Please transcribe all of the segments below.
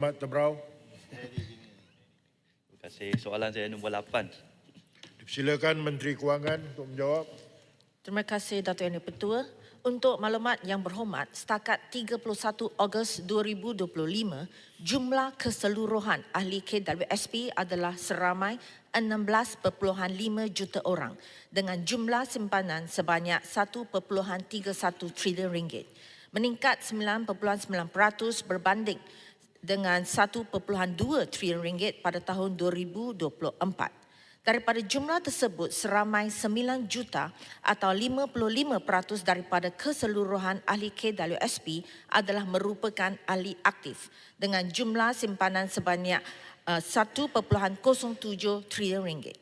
Mat Tebrau. Terima kasih. Soalan saya nombor 8. Silakan Menteri Kewangan untuk menjawab. Terima kasih Datuk Yang Dipertua. Untuk maklumat yang berhormat, setakat 31 Ogos 2025, jumlah keseluruhan ahli KWSP adalah seramai 16.5 juta orang dengan jumlah simpanan sebanyak 1.31 trilion ringgit. Meningkat 9.9% berbanding dengan 1.2 trilion ringgit pada tahun 2024. Daripada jumlah tersebut, seramai 9 juta atau 55% daripada keseluruhan ahli KWSP adalah merupakan ahli aktif dengan jumlah simpanan sebanyak uh, 1.07 trilion ringgit.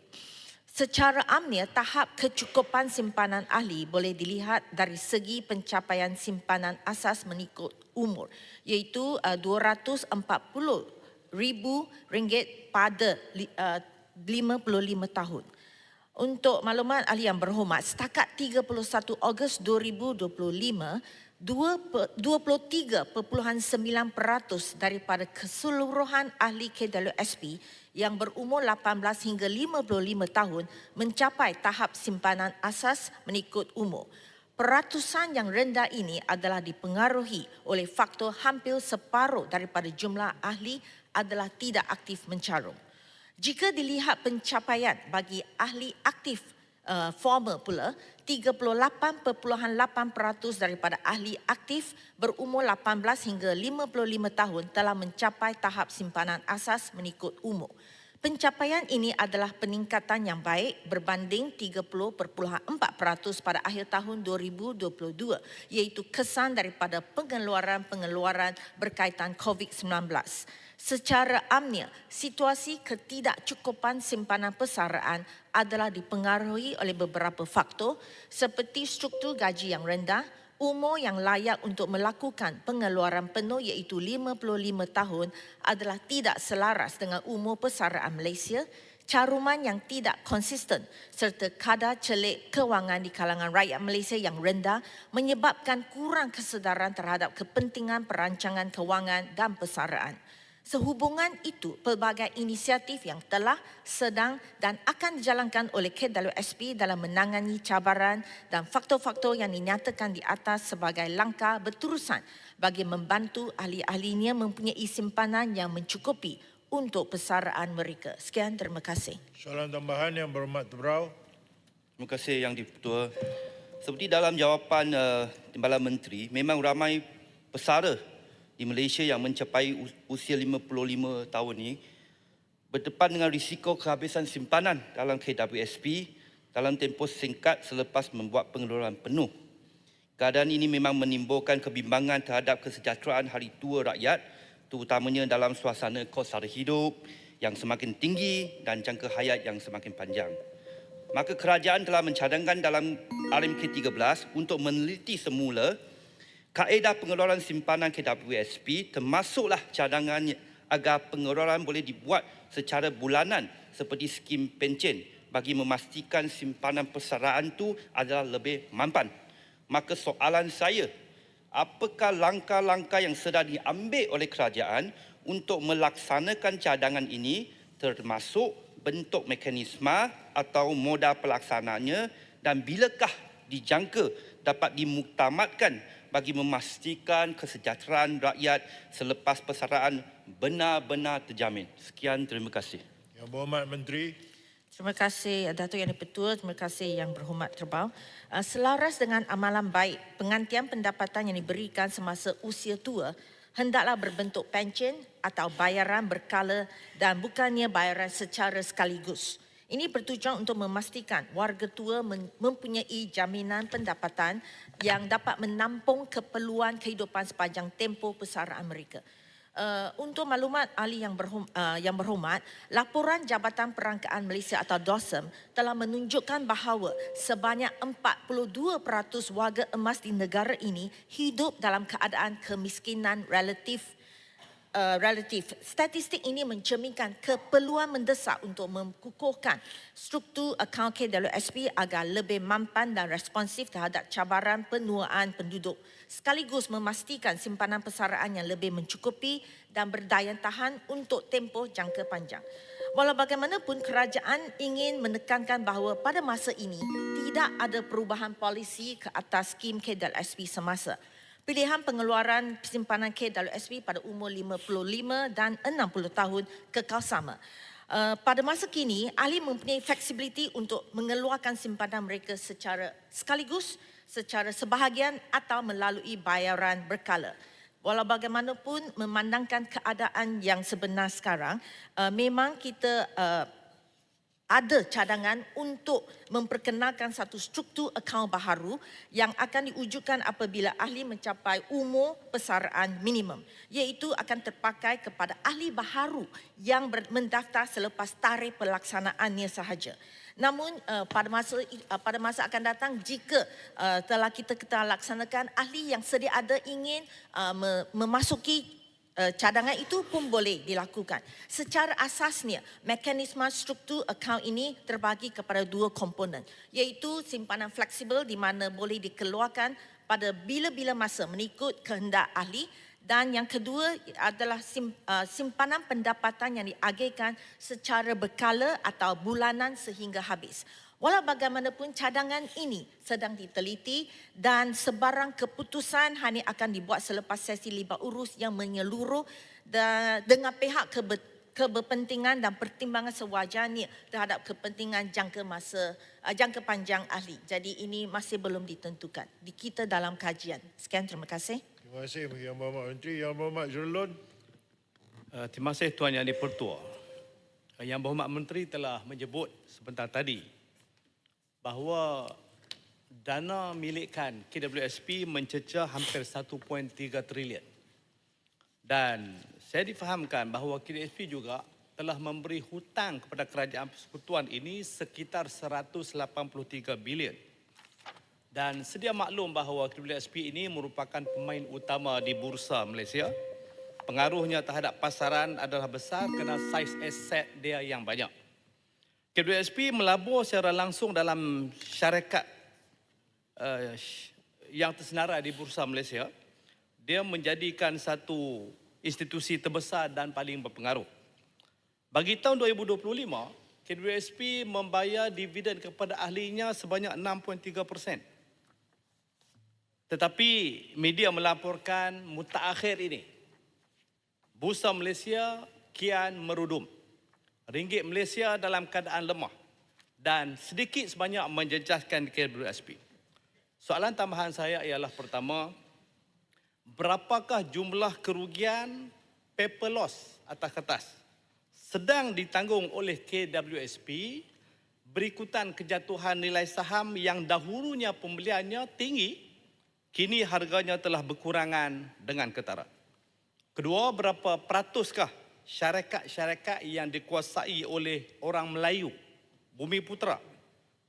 Secara amnya, tahap kecukupan simpanan ahli boleh dilihat dari segi pencapaian simpanan asas mengikut umur iaitu uh, 240 ribu ringgit pada li- uh, 55 tahun. Untuk maklumat ahli yang berhormat, setakat 31 Ogos 2025, 23.9% daripada keseluruhan ahli KWSP yang berumur 18 hingga 55 tahun mencapai tahap simpanan asas mengikut umur. Peratusan yang rendah ini adalah dipengaruhi oleh faktor hampir separuh daripada jumlah ahli adalah tidak aktif mencarum. Jika dilihat pencapaian bagi ahli aktif uh, formal pula, 38.8% daripada ahli aktif berumur 18 hingga 55 tahun telah mencapai tahap simpanan asas mengikut umur. Pencapaian ini adalah peningkatan yang baik berbanding 30.4% pada akhir tahun 2022 iaitu kesan daripada pengeluaran-pengeluaran berkaitan COVID-19. Secara amnya, situasi ketidakcukupan simpanan persaraan adalah dipengaruhi oleh beberapa faktor seperti struktur gaji yang rendah, umur yang layak untuk melakukan pengeluaran penuh iaitu 55 tahun adalah tidak selaras dengan umur persaraan Malaysia, caruman yang tidak konsisten serta kadar celik kewangan di kalangan rakyat Malaysia yang rendah menyebabkan kurang kesedaran terhadap kepentingan perancangan kewangan dan persaraan. Sehubungan itu, pelbagai inisiatif yang telah, sedang dan akan dijalankan oleh KWSP dalam menangani cabaran dan faktor-faktor yang dinyatakan di atas sebagai langkah berterusan bagi membantu ahli-ahlinya mempunyai simpanan yang mencukupi untuk persaraan mereka. Sekian, terima kasih. Soalan tambahan yang berhormat Tebrau. Terima kasih Yang Dipertua. Seperti dalam jawapan uh, Timbalan Menteri, memang ramai pesara di Malaysia yang mencapai us- usia 55 tahun ini berdepan dengan risiko kehabisan simpanan dalam KWSP dalam tempoh singkat selepas membuat pengeluaran penuh. Keadaan ini memang menimbulkan kebimbangan terhadap kesejahteraan hari tua rakyat terutamanya dalam suasana kos sara hidup yang semakin tinggi dan jangka hayat yang semakin panjang. Maka kerajaan telah mencadangkan dalam RMK 13 untuk meneliti semula kaedah pengeluaran simpanan KWSP termasuklah cadangan agar pengeluaran boleh dibuat secara bulanan seperti skim pencen bagi memastikan simpanan persaraan itu adalah lebih mampan. Maka soalan saya, apakah langkah-langkah yang sedang diambil oleh kerajaan untuk melaksanakan cadangan ini termasuk bentuk mekanisme atau modal pelaksananya dan bilakah dijangka dapat dimuktamadkan bagi memastikan kesejahteraan rakyat selepas persaraan benar-benar terjamin. Sekian, terima kasih. Yang berhormat Menteri. Terima kasih Datuk Yang Dipertua, terima kasih Yang Berhormat Terbau. Uh, Selaras dengan amalan baik, pengantian pendapatan yang diberikan semasa usia tua hendaklah berbentuk pencen atau bayaran berkala dan bukannya bayaran secara sekaligus. Ini bertujuan untuk memastikan warga tua mempunyai jaminan pendapatan yang dapat menampung keperluan kehidupan sepanjang tempoh persaraan mereka. Uh, untuk maklumat ahli yang, berhum, uh, yang berhormat, laporan Jabatan Perangkaan Malaysia atau DOSM telah menunjukkan bahawa sebanyak 42% warga emas di negara ini hidup dalam keadaan kemiskinan relatif uh, relatif. Statistik ini mencerminkan keperluan mendesak untuk mengukuhkan struktur akaun KWSP agar lebih mampan dan responsif terhadap cabaran penuaan penduduk sekaligus memastikan simpanan persaraan yang lebih mencukupi dan berdaya tahan untuk tempoh jangka panjang. Walau bagaimanapun kerajaan ingin menekankan bahawa pada masa ini tidak ada perubahan polisi ke atas skim KWSP semasa. Pilihan pengeluaran simpanan KWSP pada umur 55 dan 60 tahun kekal sama. Uh, pada masa kini, ahli mempunyai fleksibiliti untuk mengeluarkan simpanan mereka secara sekaligus, secara sebahagian atau melalui bayaran berkala. Walau bagaimanapun memandangkan keadaan yang sebenar sekarang, uh, memang kita uh, ada cadangan untuk memperkenalkan satu struktur akaun baharu yang akan diwujudkan apabila ahli mencapai umur persaraan minimum iaitu akan terpakai kepada ahli baharu yang mendaftar selepas tarikh pelaksanaannya sahaja. Namun uh, pada masa uh, pada masa akan datang jika uh, telah kita kita laksanakan ahli yang sedia ada ingin me- memasuki cadangan itu pun boleh dilakukan. Secara asasnya, mekanisme struktur akaun ini terbagi kepada dua komponen, iaitu simpanan fleksibel di mana boleh dikeluarkan pada bila-bila masa mengikut kehendak ahli dan yang kedua adalah uh, simpanan pendapatan yang diagihkan secara berkala atau bulanan sehingga habis. Walau bagaimanapun cadangan ini sedang diteliti dan sebarang keputusan hanya akan dibuat selepas sesi libat urus yang menyeluruh dan dengan pihak kebe- keberpentingan dan pertimbangan sewajarnya terhadap kepentingan jangka masa uh, jangka panjang ahli. Jadi ini masih belum ditentukan. Di kita dalam kajian. Sekian terima kasih. Terima kasih Yang Berhormat Menteri. Yang Berhormat Zurlun. Uh, terima kasih Tuan Yang di-Pertua. Uh, Yang Berhormat Menteri telah menyebut sebentar tadi bahawa dana milikkan KWSP mencecah hampir 1.3 trilion. Dan saya difahamkan bahawa KWSP juga telah memberi hutang kepada kerajaan persekutuan ini sekitar 183 bilion. Dan sedia maklum bahawa WSP ini merupakan pemain utama di bursa Malaysia. Pengaruhnya terhadap pasaran adalah besar kerana saiz aset dia yang banyak. KWSP melabur secara langsung dalam syarikat uh, yang tersenarai di bursa Malaysia. Dia menjadikan satu institusi terbesar dan paling berpengaruh. Bagi tahun 2025, KWSP membayar dividen kepada ahlinya sebanyak 6.3 persen. Tetapi media melaporkan mutakhir ini. Bursa Malaysia kian merudum. Ringgit Malaysia dalam keadaan lemah dan sedikit sebanyak menjejaskan KWSP. Soalan tambahan saya ialah pertama, berapakah jumlah kerugian paper loss atas kertas sedang ditanggung oleh KWSP berikutan kejatuhan nilai saham yang dahulunya pembeliannya tinggi Kini harganya telah berkurangan dengan ketara. Kedua, berapa peratuskah syarikat-syarikat yang dikuasai oleh orang Melayu, Bumi Putra,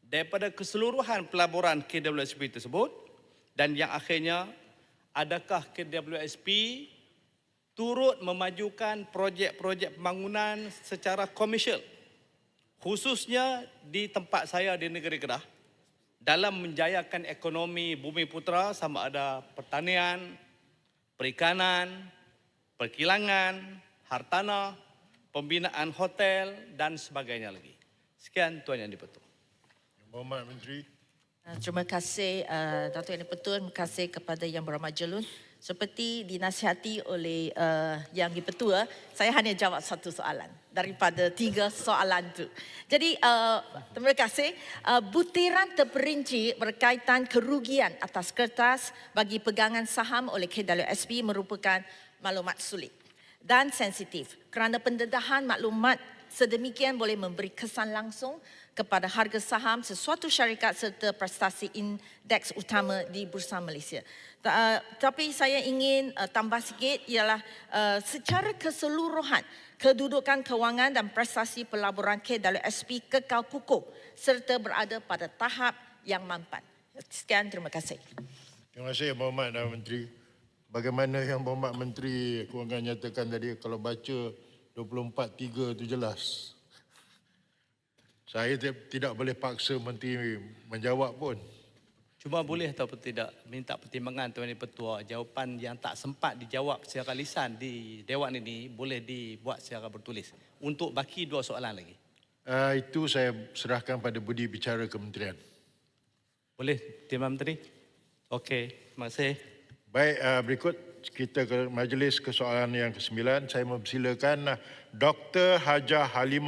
daripada keseluruhan pelaburan KWSP tersebut? Dan yang akhirnya, adakah KWSP turut memajukan projek-projek pembangunan secara komersial? Khususnya di tempat saya di negeri Kedah, dalam menjayakan ekonomi bumi putra sama ada pertanian, perikanan, perkilangan, hartanah, pembinaan hotel dan sebagainya lagi. Sekian Tuan Yang Dipertua. Yang Berhormat Menteri. Uh, Terima kasih uh, Datuk Yang Dipertua, terima kasih kepada Yang Berhormat Jelun. Seperti dinasihati oleh uh, Yang Dipertua, saya hanya jawab satu soalan daripada tiga soalan itu. Jadi uh, terima kasih. Uh, butiran terperinci berkaitan kerugian atas kertas bagi pegangan saham oleh KWSP merupakan maklumat sulit dan sensitif kerana pendedahan maklumat sedemikian boleh memberi kesan langsung kepada harga saham sesuatu syarikat serta prestasi indeks utama di Bursa Malaysia. Uh, Tapi saya ingin uh, tambah sikit ialah uh, secara keseluruhan kedudukan kewangan dan prestasi pelaburan KWSP kekal kukuh serta berada pada tahap yang mampan. Sekian, terima kasih. Terima kasih Berhormat Perdana Menteri. Bagaimana yang Berhormat Menteri Kewangan nyatakan tadi kalau baca 24.3 itu jelas. Saya ti- tidak boleh paksa Menteri menjawab pun. Cuma boleh ataupun tidak minta pertimbangan Tuan Yang Pertua jawapan yang tak sempat dijawab secara lisan di Dewan ini boleh dibuat secara bertulis untuk baki dua soalan lagi. Uh, itu saya serahkan pada budi bicara kementerian. Boleh Timbalan Menteri? Okey, terima kasih. Baik, uh, berikut kita ke majlis ke soalan yang ke-9. Saya mempersilakan uh, Dr. Hajah Halimah